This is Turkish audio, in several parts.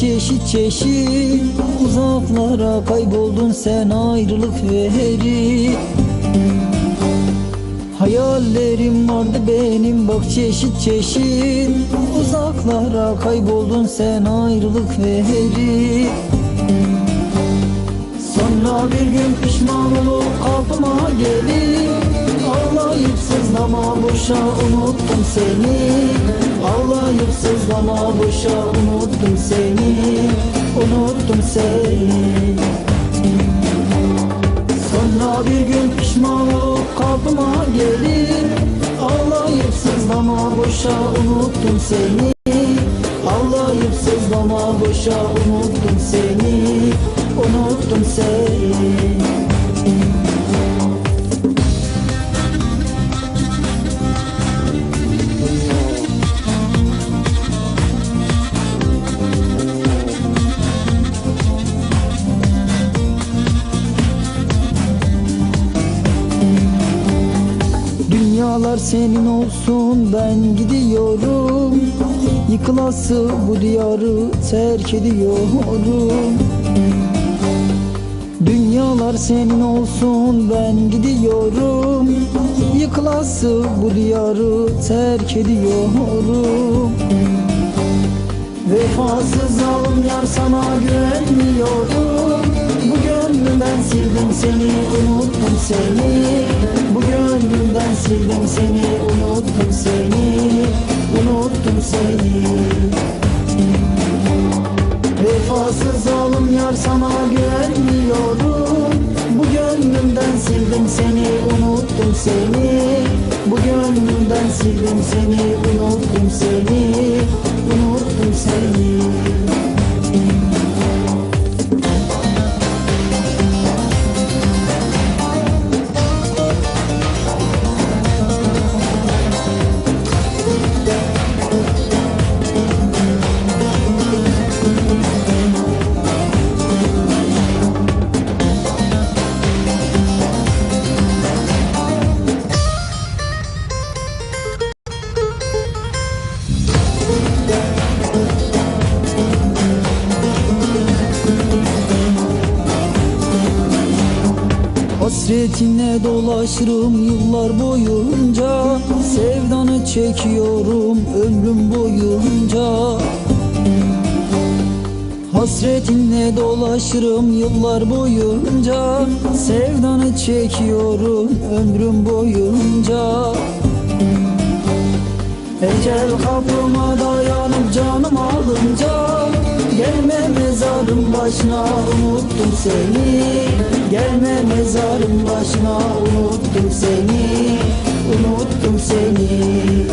çeşit çeşit. Uzaklara kayboldun sen ayrılık veri Hayallerim vardı benim bak çeşit çeşit. Uzaklara kayboldun sen ayrılık veri Sonra bir gün pişman olup kapıma sızlama boşa unuttum seni. Ağlayıp sızlama boşa unuttum seni. Unuttum seni. Sonra bir gün pişman olup kapıma gelip Ağlayıp sızlama boşa unuttum seni. Ağlayıp sızlama boşa unuttum Dünyalar senin olsun ben gidiyorum. Yıkılası bu diyarı terk ediyorum. Dünyalar senin olsun ben gidiyorum. Yıkılası bu diyarı terk ediyorum. Vefasız zalim yar sana güvenmiyorum. Bu gönlümden sildim seni unuttum seni sildim seni unuttum seni Unuttum seni. Vefasız zalim yar sana güvenmiyorum. Bu gönlümden sildim seni unuttum seni. Bu gönlümden sildim seni unuttum seni Unuttum seni Hasretine dolaşırım yıllar boyunca. Sevdanı çekiyorum ömrüm boyunca. Hasretinle dolaşırım yıllar boyunca. Sevdanı çekiyorum ömrüm boyunca. Ecel kapıma dayanıp canım Gelme mezarın başına unuttum seni. Gelme mezarın başına unuttum seni. Unuttum seni.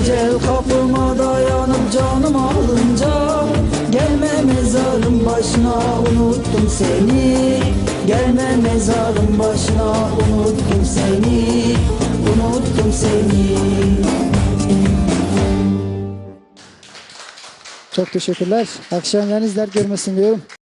Ecel kapıma dayanıp canım alınca Gelme mezarın başına unuttum seni. Gelme mezarın başına unuttum seni. Unuttum seni Çok teşekkürler. Akşam izler görmesin diyorum.